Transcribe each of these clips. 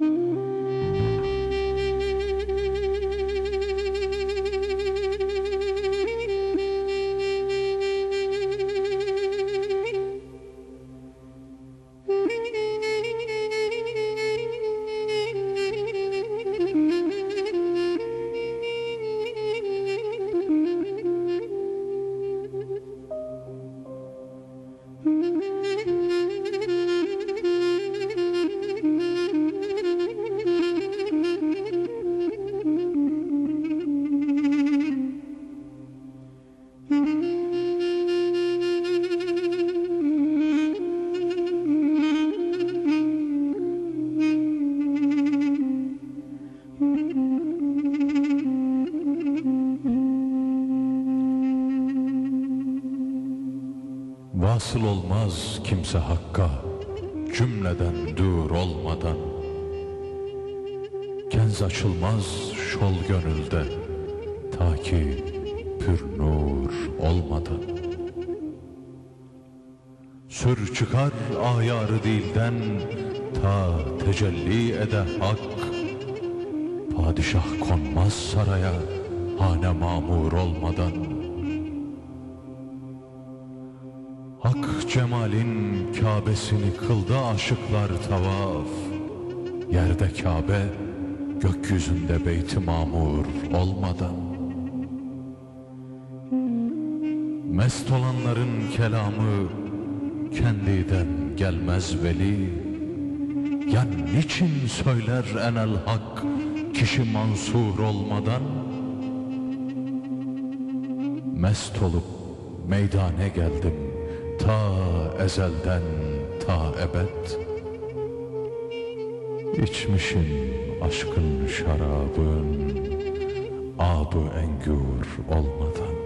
Mm-hmm. Vasıl olmaz kimse hakka cümleden dur olmadan. Kenz açılmaz şol gönülde ta ki pür nur olmadan Sür çıkar ayarı dilden ta tecelli ede hak. Padişah konmaz saraya hane mamur olmadan. Hak cemalin Kabe'sini kıldı aşıklar tavaf. Yerde Kabe, gökyüzünde beyti mamur olmadan Mest olanların kelamı kendiden gelmez veli. Ya niçin söyler enel hak kişi mansur olmadan? Mest olup meydane geldim ta ezelden ta ebed. İçmişim aşkın şarabın Abı engur olmadan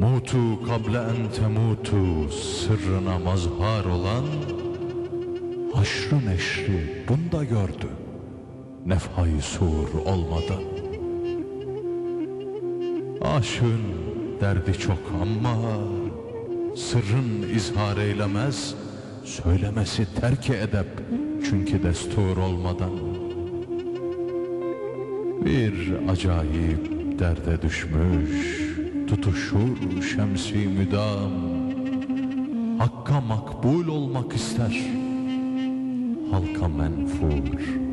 Mutu kable en temutu Sırrına mazhar olan Haşrı neşri bunda gördü Nefhayı sur olmadan Aşığın derdi çok ama Sırrın izhar eylemez Söylemesi terki edep Çünkü destur olmadan. Bir acayip derde düşmüş Tutuşur şemsi müdam. Hakka makbul olmak ister. Halka menfur